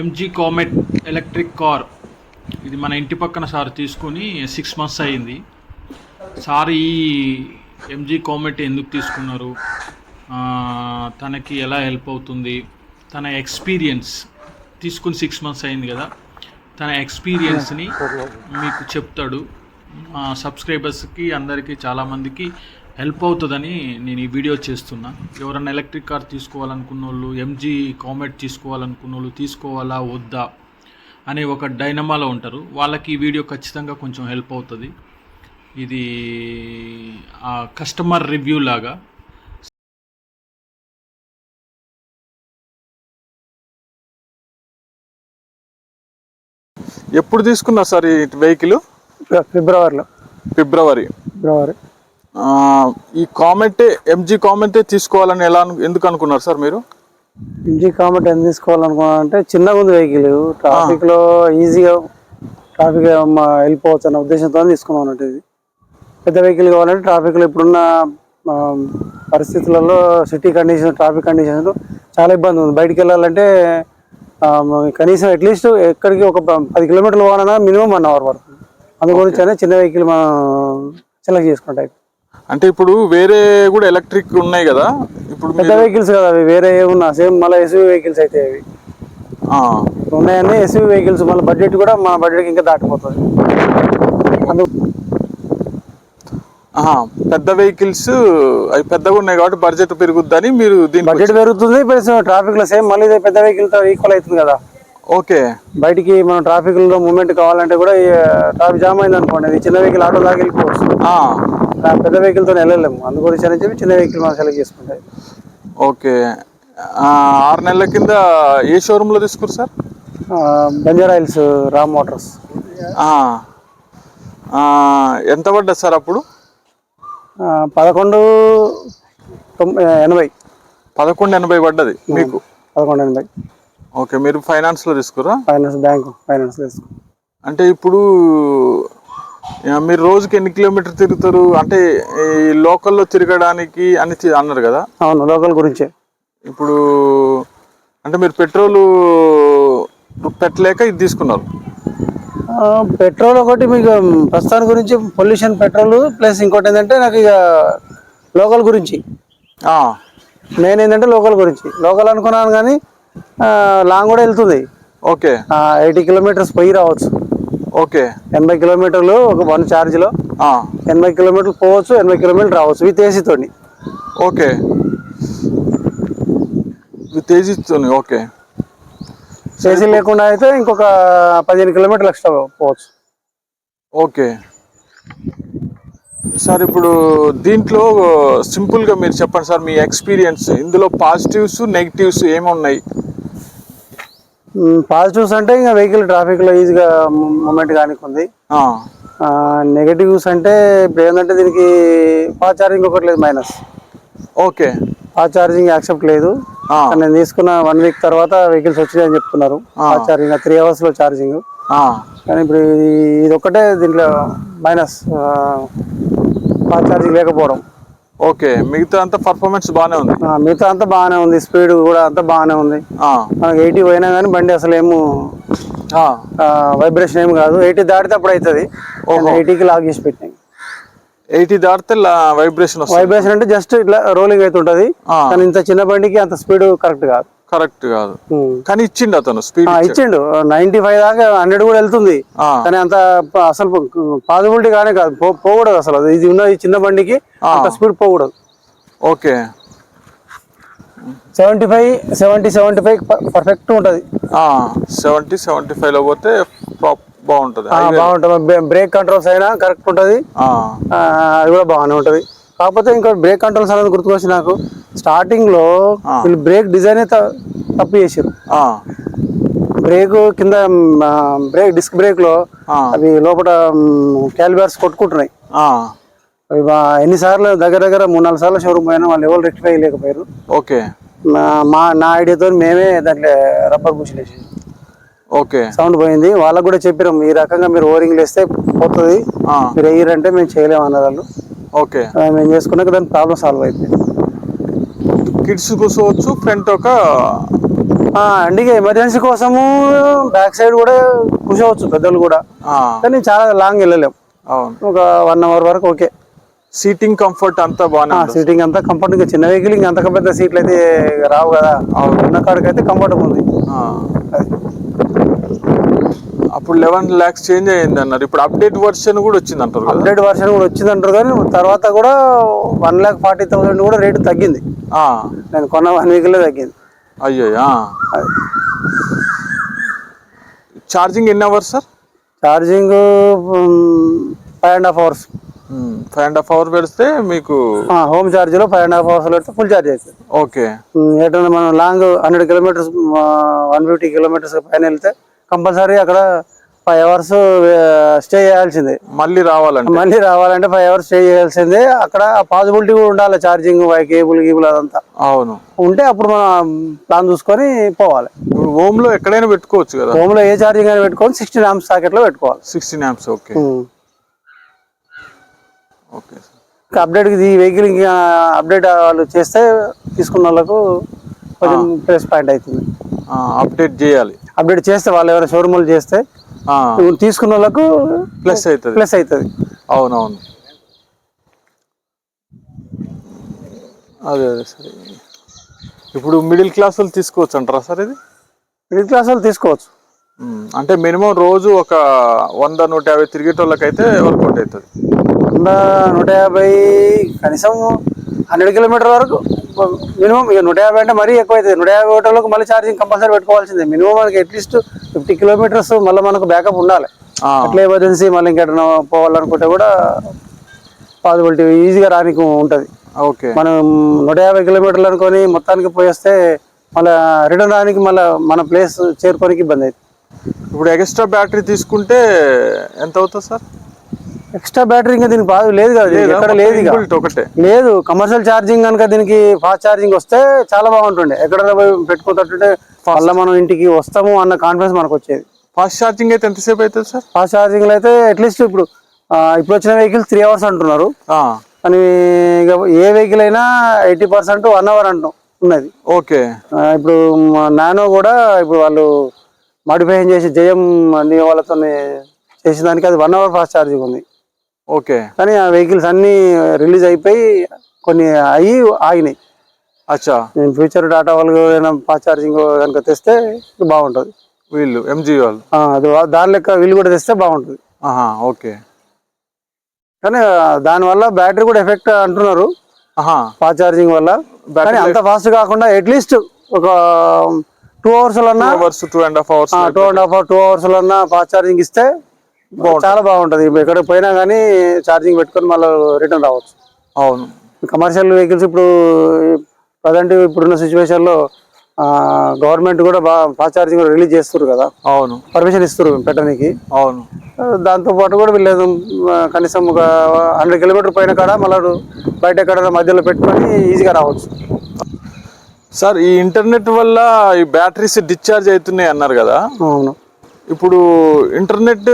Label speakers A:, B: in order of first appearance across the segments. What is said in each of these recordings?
A: MG comet electric car ఇది మన ఇంటి పక్కన సార్ తీసుకొని సిక్స్ మంత్స్ అయింది. సార్ ఈ ఎంజీ కామెట్ ఎందుకు తీసుకున్నారు? తనకి ఎలా హెల్ప్ అవుతుంది? తన ఎక్స్పీరియన్స్ తీసుకుని సిక్స్ మంత్స్ అయింది కదా. తన ఎక్స్పీరియన్స్ని మీకు చెప్తాడు. మా సబ్స్క్రైబర్స్కి అందరికీ చాలామందికి హెల్ప్ అవుతుందని నేను ఈ వీడియో చేస్తున్నా. ఎవరైనా ఎలక్ట్రిక్ కార్ తీసుకోవాలనుకున్న వాళ్ళు ఎంజీ కామెట్ తీసుకోవాలనుకున్న వాళ్ళు తీసుకోవాలా వద్దా అనే ఒక డైనమాలో ఉంటారు. వాళ్ళకి ఈ వీడియో ఖచ్చితంగా కొంచెం హెల్ప్ అవుతుంది. ఇది ఆ కస్టమర్ రివ్యూ లాగా.
B: ఎప్పుడు తీసుకున్నారు సార్ ఈ వెహికల్?
C: ఫిబ్రవరిలో.
B: ఫిబ్రవరి.
C: ఫిబ్రవరి.
B: ఈ కామెంటే ఎంజీ కామెంటే తీసుకోవాలని ఎలా ఎందుకు అనుకున్నారు సార్ మీరు?
C: ఎంజీ కామెంట్ ఎంత తీసుకోవాలనుకున్నా అంటే చిన్నగా ఉంది వెహికల్. ట్రాఫిక్లో ఈజీగా ట్రాఫిక్ వెళ్ళిపోవచ్చు అన్న ఉద్దేశంతో తీసుకున్నాం అన్నట్టు ఇది. పెద్ద వెహికల్ కావాలంటే ట్రాఫిక్లో ఇప్పుడున్న పరిస్థితులలో సిటీ కండిషన్ ట్రాఫిక్ కండిషన్స్ చాలా ఇబ్బంది ఉంది. బయటికి వెళ్ళాలంటే కనీసం అట్లీస్ట్ ఎక్కడికి ఒక ప- పది కిలోమీటర్లు పోవాలన్నా మినిమం వన్ అవర్ పడుతుంది. అందు గురించి అయినా చిన్న వెహికల్ మనం సెలెక్ట్ చేసుకుంటాం
B: అంటే ఇప్పుడు వేరే కూడా ఎలక్ట్రిక్ ఉన్నాయి కదా. ఇప్పుడు
C: పెద్ద వెహికల్స్ కదా అవి వేరే ఏమున్నా సేమ్ మళ్ళీ ఎస్యూవీ వెహికల్స్ అయితే అవి
B: ఆ,
C: ఉన్నాయని ఎస్యూవీ వెహికల్స్ మళ్ళీ బడ్జెట్ కూడా మన బడ్జెట్ ఇంకా దాటిపోతుంది. అందు
B: పెద్ద వెహికల్స్ అవి పెద్దగా ఉన్నాయి కాబట్టి బడ్జెట్ పెరుగుద్దని మీరు దీని
C: బడ్జెట్ పెరుగుతుంది ప్లస్ ట్రాఫిక్లో సేమ్ మళ్ళీ పెద్ద వెహికల్తో ఈక్వల్ అవుతుంది కదా.
B: ఓకే.
C: బయటికి మనం ట్రాఫిక్లో మూవ్మెంట్ కావాలంటే కూడా ట్రాఫిక్ జామ్ అయింది అనుకోండి. ఇది చిన్న వెహికల్ ఆటో దాకా వెళ్ళిపోవచ్చు. పెద్ద వెహికల్తో వెళ్ళలేము. అందు గురించి అని చెప్పి చిన్న వెహికల్ మనం సెలెక్ట్ చేసుకుంటాయి
B: ఓకే. ఆరు నెలల కింద ఏ షోరూంలో తీసుకురు sir?
C: Banjara Hills Ram Motors.
B: ఎంత పడ్డది సార్ అప్పుడు?
C: పదకొండు ఎనభై.
B: పదకొండు ఎనభై పడ్డది మీకు?
C: పదకొండు ఎనభై.
B: ఓకే మీరు ఫైనాన్స్లో తీసుకురా
C: ఫైనాన్స్ బ్యాంక్ ఫైనాన్స్ తీసుకు
B: అంటే ఇప్పుడు మీరు రోజుకి ఎన్ని కిలోమీటర్ తిరుగుతారు? అంటే ఈ లోకల్లో తిరగడానికి అని తి- అన్నారు కదా?
C: అవును లోకల్ గురించే.
B: ఇప్పుడు అంటే మీరు పెట్రోలు పెట్టలేక ఇది తీసుకున్నారు?
C: ఆ, పెట్రోల్ ఒకటి మీకు ప్రస్తుతానికి గురించి పొల్యూషన్ పెట్రోల్ ప్లస్ ఇంకోటి ఏంటంటే నాకు ఇక లోకల్ గురించి.
B: ఆ,
C: మెయిన్ ఏంటంటే లోకల్ గురించి. లోకల్ అనుకున్నాను కానీ లాంగ్ కూడా వెళ్తుంది.
B: ఓకే.
C: ఎయిటీ కిలోమీటర్స్ పోయి రావచ్చు.
B: ఓకే.
C: ఎనభై కిలోమీటర్లు ఒక వన్ ఛార్జ్లో ఎనభై కిలోమీటర్లు పోవచ్చు ఎనభై కిలోమీటర్లు రావచ్చు విత్ ఏసీతోని
B: ఓకే. తేజిస్తుంది ఓకే.
C: ఏసీ లేకుండా అయితే ఇంకొక పదిహేను కిలోమీటర్లు ఎక్స్ట్రా పోవచ్చు.
B: ఓకే. సార్ ఇప్పుడు దీంట్లో సింపుల్గా మీరు చెప్పండి సార్ మీ ఎక్స్పీరియన్స్. ఇందులో పాజిటివ్స్ నెగిటివ్స్ ఏమున్నాయి?
C: పాజిటివ్స్ అంటే ఇంకా వెహికల్ ట్రాఫిక్లో ఈజీగా మూమెంట్ కానీ ఉంది
B: ఆ,
C: నెగటివ్స్ అంటే ఇప్పుడు ఏంటంటే దీనికి ఫాస్ట్ ఛార్జింగ్ ఒకటి లేదు minus
B: okay.
C: Fast charging accept లేదు. నేను తీసుకున్న వన్ వీక్ తర్వాత వెహికల్స్ వచ్చినాయని చెప్తున్నారు. ఫాస్ట్ ఛార్జింగ్ త్రీ అవర్స్లో ఛార్జింగ్ కానీ ఇప్పుడు ఇది ఇది ఒక్కటే దీంట్లో మైనస్ ఫాస్ట్ ఛార్జింగ్ లేకపోవడం.
B: ఓకే మిగతా అంతా పర్ఫార్మెన్స్ బాగానే ఉంది.
C: మిగతా అంతా బాగానే ఉంది స్పీడ్ కూడా అంతా బాగానే ఉంది. మనకి ఎయిటీ పోయినా కానీ బండి అసలు ఏమో వైబ్రేషన్ ఏం కాదు. ఎయిటీ దాటితే అప్పుడు అవుతుంది ఎయిటీకి లాక్ చేసి పెట్టినాయి
B: ఎయిటీ దాటితే వైబ్రేషన్
C: వైబ్రేషన్ అంటే జస్ట్ ఇట్లా రోలింగ్ అవుతుంటది
B: ఆ.
C: కానీ ఇంత చిన్న బండికి అంత స్పీడ్ కరెక్ట్ కాదు.
B: కరెక్ట్ కాదు. కానీ ఇచ్చిండు అతను స్పీడ్
C: ఇచ్చిండు. నైన్టీ ఫైవ్ దాకా హండ్రెడ్ కూడా వెళ్తుంది. కానీ అంత అసలు పాసిబిలిటీ కానీ కాదు. పోకూడదు అసలు ఇది ఉన్న ఈ చిన్న బండికి అంత స్పీడ్ పోకూడదు.
B: Okay.
C: Seventy five seventy seventy five perfect ఉంటుంది.
B: సెవెంటీ సెవెంటీ ఫైవ్లో పోతే ప్రాప్ బాగుంటుంది.
C: బాగుంటుంది. బ్రేక్ కంట్రోల్స్ అయినా కరెక్ట్ ఉంటుంది. అది కూడా బాగానే ఉంటుంది. కాకపోతే ఇంకా బ్రేక్ కంట్రోల్స్ అనేది గుర్తుకొచ్చి నాకు. స్టార్టింగ్లో వీళ్ళు బ్రేక్ డిజైన్ తప్పు చేసారు బ్రేక్ కింద బ్రేక్ డిస్క్
B: బ్రేక్లో
C: అవి లోపల క్యాలిబర్స్ కొట్టుకుంటున్నాయి. ఎన్నిసార్లు దగ్గర దగ్గర మూడు నాలుగు సార్లు షోరూమ్ పోయినా వాళ్ళు ఎవరు రెక్టిఫై లేకపోయారు
B: ఓకే.
C: మా- నా ఐడియాతో మేమే దాంట్లో రబ్బర్ బుషిలేసి
B: ఓకే.
C: సౌండ్ పోయింది. వాళ్ళకు కూడా చెప్పినాం ఈ రకంగా మీరు ఓరింగ్ వేస్తే పోతుంది. మీరు వేయరంటే మేము చేయలేము అన్నారు వాళ్ళు.
B: ఓకే.
C: మేము చేసుకున్నాక దాని ప్రాబ్లం సాల్వ్ అయిపోయింది.
B: కిడ్స్ కూర్చోవచ్చు ఫ్రంట్ ఒక
C: అందుకే ఎమర్జెన్సీ కోసము బ్యాక్ సైడ్ కూడా కూర్చోవచ్చు పెద్దలు కూడా. కానీ చాలా లాంగ్ వెళ్ళలేం.
B: అవును.
C: ఒక వన్ అవర్ వరకు ఓకే.
B: సీటింగ్ కంఫర్ట్ అంతా ఉంది
C: సీటింగ్ అంతా కంఫర్ట్. చిన్న వెహికల్ ఇంకా అంత పెద్ద సీట్లు అయితే రావు కదా. ఉన్న కాడికి అయితే కంఫర్ట్ ఉంది.
B: అప్పుడు లెవెన్ ల్యాక్స్ చేంజ్ అయ్యింది అన్నారు ఇప్పుడు అప్డేట్ వర్షన్ కూడా వచ్చింది అంటారు
C: అప్డేట్ వర్షన్ కూడా వచ్చింది అంటారు కానీ తర్వాత కూడా వన్ ల్యాక్ ఫార్టీ థౌసండ్ కూడా రేటు తగ్గింది. నేను కొన్న వన్ వీక్లో తగ్గింది.
B: అయ్యో ఛార్జింగ్ ఎన్ని hours sir?
C: Charging five and half hours.
B: Five and half hour పెడితే మీకు
C: హోమ్ ఛార్జ్లో ఫైవ్ అండ్ హాఫ్ అవర్స్ పెడితే ఫుల్ ఛార్జ్ అవుతుంది
B: ఓకే.
C: ఎటైనా మనం long hundred kilometres one fifty kilometres పైన వెళ్తే కంపల్సరీ అక్కడ ఫైవ్ అవర్స్ స్టే చేయాల్సిందే.
B: మళ్ళీ రావాలంటే?
C: మళ్ళీ రావాలంటే ఫైవ్ అవర్స్ స్టే చేయాల్సిందే. అక్కడ పాసిబిలిటీ కూడా ఉండాలి ఛార్జింగ్ కేబుల్ గీబుల్ అదంతా.
B: అవును.
C: ఉంటే అప్పుడు మనం ప్లాన్ చూసుకొని పోవాలి.
B: హోమ్లో ఎక్కడైనా పెట్టుకోవచ్చు కదా?
C: హోమ్లో ఏ ఛార్జింగ్ అయినా పెట్టుకొని సిక్స్టీన్ ఆమ్స్ సాకెట్లో పెట్టుకోవాలి.
B: Sixteen amps okay. Okay
C: update ఈ వెహికల్ ఇంకా అప్డేట్ వాళ్ళు చేస్తే తీసుకున్న వాళ్ళకు కొంచెం ప్లస్ పాయింట్ అవుతుంది.
B: అప్డేట్ చేయాలి.
C: అప్డేట్ చేస్తే వాళ్ళు ఎవరైనా షోరూమ్లు చేస్తే తీసుకున్న వాళ్ళకు
B: ప్లస్ అవుతుంది.
C: ప్లస్ అవుతుంది.
B: అవునవును. అదే అదే సరే. ఇప్పుడు మిడిల్ క్లాస్ వాళ్ళు తీసుకోవచ్చు అంటారా సార్ ఇది?
C: మిడిల్ క్లాస్ వాళ్ళు తీసుకోవచ్చు.
B: అంటే మినిమం రోజు ఒక వంద నూట యాభై తిరిగేటోళ్ళకైతే వర్కౌట్ అవుతుంది.
C: వంద నూట యాభై కనీసం హండ్రెడ్ కిలోమీటర్ వరకు మినిమం ఇక నూట యాభై అంటే మరీ ఎక్కువ అవుతుంది నూట యాభై ఒకటిలోకి మళ్ళీ ఛార్జింగ్ కంపల్సరీ పెట్టుకోవాల్సిందే. మినిమం మనకి అట్లీస్ట్ ఫిఫ్టీ కిలోమీటర్స్ మళ్ళీ మనకు బ్యాకప్ ఉండాలి. అట్లా ఎమర్జెన్సీ మళ్ళీ ఇంకెటైనా పోవాలనుకుంటే కూడా పాసిబిలిటీ ఈజీగా రానికి ఉంటుంది.
B: ఓకే.
C: మనం నూట యాభై కిలోమీటర్లు అనుకొని మొత్తానికి పోయేస్తే మళ్ళీ రిటర్న్ రానికి మళ్ళీ మన ప్లేస్ చేరుకోనికి ఇబ్బంది అవుతుంది
B: ఇప్పుడు ఎక్స్ట్రా బ్యాటరీ తీసుకుంటే ఎంత అవుతుంది సార్?
C: ఎక్స్ట్రా బ్యాటరీ ఇంకా దీనికి బాగా లేదు కదా ఎక్కడ లేదు ఇక. లేదు కమర్షియల్ ఛార్జింగ్ కనుక దీనికి ఫాస్ట్ ఛార్జింగ్ వస్తే చాలా బాగుంటుండే. ఎక్కడ పెట్టుకోతుంటే మళ్ళీ మనం ఇంటికి వస్తాము అన్న కాన్ఫిడెన్స్ మనకు వచ్చేది
B: ఫాస్ట్ ఛార్జింగ్ అయితే ఎంతసేపు అవుతుంది సార్?
C: ఫాస్ట్ ఛార్జింగ్లో అయితే అట్లీస్ట్ ఇప్పుడు ఇప్పుడు వచ్చిన వెహికల్స్ త్రీ అవర్స్ అంటున్నారు. కానీ ఇక ఏ వెహికల్ అయినా ఎయిటీ పర్సెంట్ వన్ అవర్ అంటాం ఉన్నది.
B: ఓకే.
C: ఇప్పుడు నానో కూడా ఇప్పుడు వాళ్ళు మాడిఫికేషన్ చేసి జయం అన్ని వాళ్ళతో చేసిన దానికి అది వన్ అవర్ ఫాస్ట్ ఛార్జింగ్ ఉంది.
B: ఓకే.
C: కానీ ఆ వెహికల్స్ అన్నీ రిలీజ్ అయిపోయి కొన్ని అయ్యి ఆగినాయి.
B: అచ్చా.
C: నేను ఫ్యూచర్ టాటా వాళ్ళు ఏదైనా ఫాస్ట్ ఛార్జింగ్ కనుక తెస్తే బాగుంటుంది.
B: వీళ్ళు ఎంజీ వాళ్ళు?
C: అది దాని లెక్క వీళ్ళు కూడా తెస్తే బాగుంటుంది.
B: ఆహా ఓకే.
C: కానీ దానివల్ల బ్యాటరీ కూడా ఎఫెక్ట్ అంటున్నారు.
B: ఆహా.
C: ఫాస్ట్ ఛార్జింగ్ వల్ల. కానీ అంత ఫాస్ట్ కాకుండా అట్లీస్ట్ ఒక two hours
B: two and half hours
C: two and half two hours fast charging ఇస్తే చాలా బాగుంటుంది. ఎక్కడికి పోయినా కానీ ఛార్జింగ్ పెట్టుకొని మళ్ళీ రిటర్న్ రావచ్చు.
B: అవును.
C: కమర్షియల్ వెహికల్స్ ఇప్పుడు ప్రజెంట్ ఇప్పుడున్న సిచ్యువేషన్లో గవర్నమెంట్ కూడా బాగా ఫాస్ట్ ఛార్జింగ్ రిలీజ్ చేస్తారు కదా.
B: అవును.
C: పర్మిషన్ ఇస్తారు పెట్టడానికి
B: అవును.
C: దాంతో పాటు కూడా వీళ్ళు కనీసం ఒక హండ్రెడ్ కిలోమీటర్ పైన కాడ మళ్ళీ బయట ఎక్కడ మధ్యలో పెట్టుకొని ఈజీగా రావచ్చు.
B: సార్ ఈ ఇంటర్నెట్ వల్ల ఈ బ్యాటరీస్ డిశ్చార్జ్ అవుతున్నాయి అన్నారు కదా.
C: అవును.
B: ఇప్పుడు ఇంటర్నెట్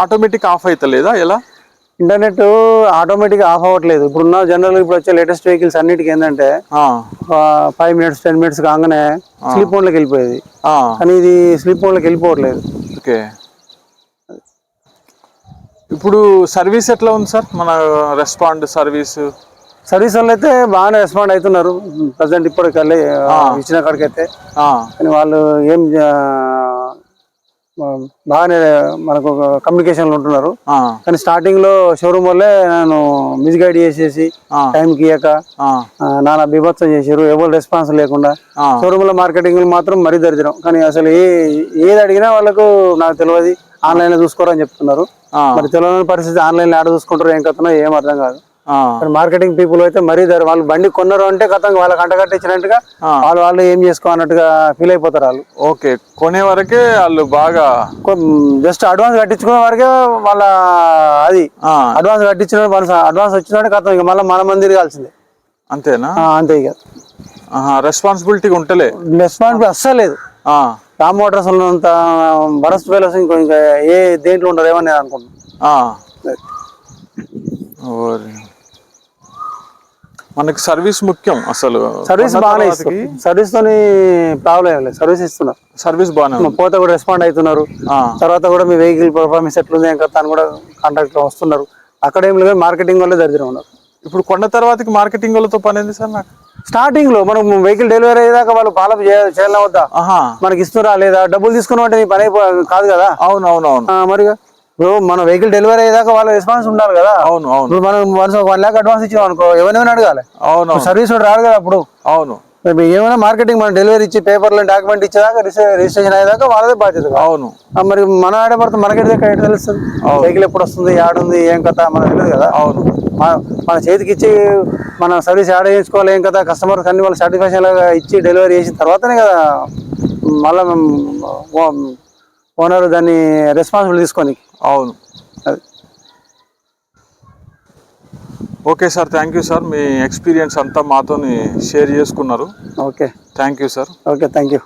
B: ఆటోమేటిక్ ఆఫ్ అవుతలేదా ఎలా?
C: ఇంటర్నెట్ ఆటోమేటిక్ ఆఫ్ అవ్వట్లేదు. ఇప్పుడున్న జనరల్ ఇప్పుడు వచ్చే లేటెస్ట్ వెహికల్స్ అన్నిటికీ ఏంటంటే ఫైవ్ మినిట్స్ టెన్ మినిట్స్ కాగానే స్లీప్ మోడ్లోకి వెళ్ళిపోయేది. కానీ ఇది స్లీప్ మోడ్లోకి వెళ్ళిపోవట్లేదు.
B: ఓకే. ఇప్పుడు సర్వీస్ ఎట్లా ఉంది సార్? మన రెస్పాండ్ సర్వీస్?
C: సర్వీస్ వాళ్ళు అయితే బాగానే రెస్పాండ్ అవుతున్నారు. ప్రజెంట్ ఇప్పటికి ఇచ్చిన కాడికైతే. కానీ వాళ్ళు ఏం బాగానే మనకు కమ్యూనికేషన్లో ఉంటున్నారు. కానీ స్టార్టింగ్లో షోరూమ్ వల్లే నేను మిస్గైడ్ చేసేసి టైంకి ఇయ్యక ఆ, నానా బీభత్సం చేసారు ఎవరు రెస్పాన్స్ లేకుండా. షోరూమ్లో మార్కెటింగ్ మాత్రం మరీ దరిద్రం. కానీ అసలు ఏ ఏది అడిగినా వాళ్ళకు నాకు తెలియదు ఆన్లైన్లో చూసుకోరని చెప్తున్నారు. మరి తెలియని పరిస్థితి ఆన్లైన్లో ఆడ చూసుకుంటారు ఏం కథనో ఏం అర్థం కాదు. మార్కెటింగ్ పీపుల్ అయితే మరీ దరి వాళ్ళు బండి కొన్నారు అంటే కథం వాళ్ళకి అంటగట్టించినట్టుగా వాళ్ళు వాళ్ళు ఏం చేసుకో అన్నట్టుగా ఫీల్ అయిపోతారు వాళ్ళు.
B: ఓకే. కొనే వరకే వాళ్ళు బాగా
C: జస్ట్ అడ్వాన్స్ కట్టించుకునే వరకే వాళ్ళ అది అడ్వాన్స్ కట్టించిన అడ్వాన్స్ వచ్చినట్టు కథం ఇక మళ్ళీ మన మంది తిరగాల్సిందే
B: అంతేనా?
C: అంతే ఇక.
B: రెస్పాన్సిబిలిటీ ఉంటలే.
C: రెస్పాన్స్ అస్సలు లేదు. రామ్ మోటార్స్ ఉన్నంత బరస్ట్ ఫెలోస్ ఇంకో ఇంకా ఏ దేంట్లో ఉండదు ఏమని నేను అనుకుంటున్నాను.
B: ఓరి. మనకి సర్వీస్ ముఖ్యం అసలు.
C: సర్వీస్ బాగానే సర్వీస్ తోని ప్రాబ్లం లేదు. సర్వీస్ ఇస్తున్నారు.
B: సర్వీస్ బాగానే
C: పోతే కూడా రెస్పాండ్ అవుతున్నారు.
B: ఆ,
C: తర్వాత కూడా మీ వెహికల్ పర్ఫార్మెన్స్ ఎట్లుంది కదా అని కూడా కాంటాక్ట్ వస్తున్నారు. అక్కడ ఏం లేదు మార్కెటింగ్ వల్లే దరిద్రం ఉన్నారు.
B: ఇప్పుడు కొన్న తర్వాతకి మార్కెటింగ్ వాళ్ళతో పని ఏంది సార్ నాకు?
C: స్టార్టింగ్లో మనం వెహికల్ డెలివరీ అయ్యేదాకా వాళ్ళు ఫాలో చేయాలని వద్దా మనకి ఇస్తున్నారా లేదా? డబ్బులు తీసుకున్నాం అంటే నీ పని కాదు కదా?
B: అవును అవును అవును
C: ఆ, మరిగా? ఇప్పుడు మన వెహికల్ డెలివరీ అయ్యేదాకా వాళ్ళ రెస్పాన్స్ ఉండాలి కదా.
B: అవును అవును.
C: ఇప్పుడు మనం వన్స్ వన్ ల్యాక్ అడ్వాన్స్ ఇచ్చాం అనుకో ఎవరైనా అడగాలి.
B: అవును
C: సర్వీస్ వాడు రాడు కదా అప్పుడు.
B: అవును.
C: ఏమైనా మార్కెటింగ్ మనం డెలివరీ ఇచ్చి పేపర్లో డాక్యుమెంట్ ఇచ్చేదాకా రిజిస్ట్రే- రిజిస్ట్రేషన్ అయ్యేదాకా వాళ్ళదే బాధ్యత.
B: అవును.
C: మరి మనం ఆడపడితే మనకి ఎక్కడ తెలుస్తుంది? వెహికల్ ఎప్పుడు వస్తుంది యాడుంది ఏం కథ మనకు తెలియదు కదా.
B: అవును.
C: మన మన చేతికి ఇచ్చి మన సర్వీస్ యాడ్ చేయించుకోవాలి ఏం కదా కస్టమర్ అన్ని వాళ్ళు సాటిస్ఫాక్షన్ లాగా ఇచ్చి డెలివరీ చేసిన తర్వాతనే కదా మళ్ళీ ఓనర్ దాన్ని రెస్పాన్సిబుల్ తీసుకొని.
B: అవును.
C: అది.
B: Okay sir thank you sir. Me experience అంతా మాతో షేర్ చేసుకున్నారు.
C: Okay.
B: Thank you sir.
C: Okay thank you.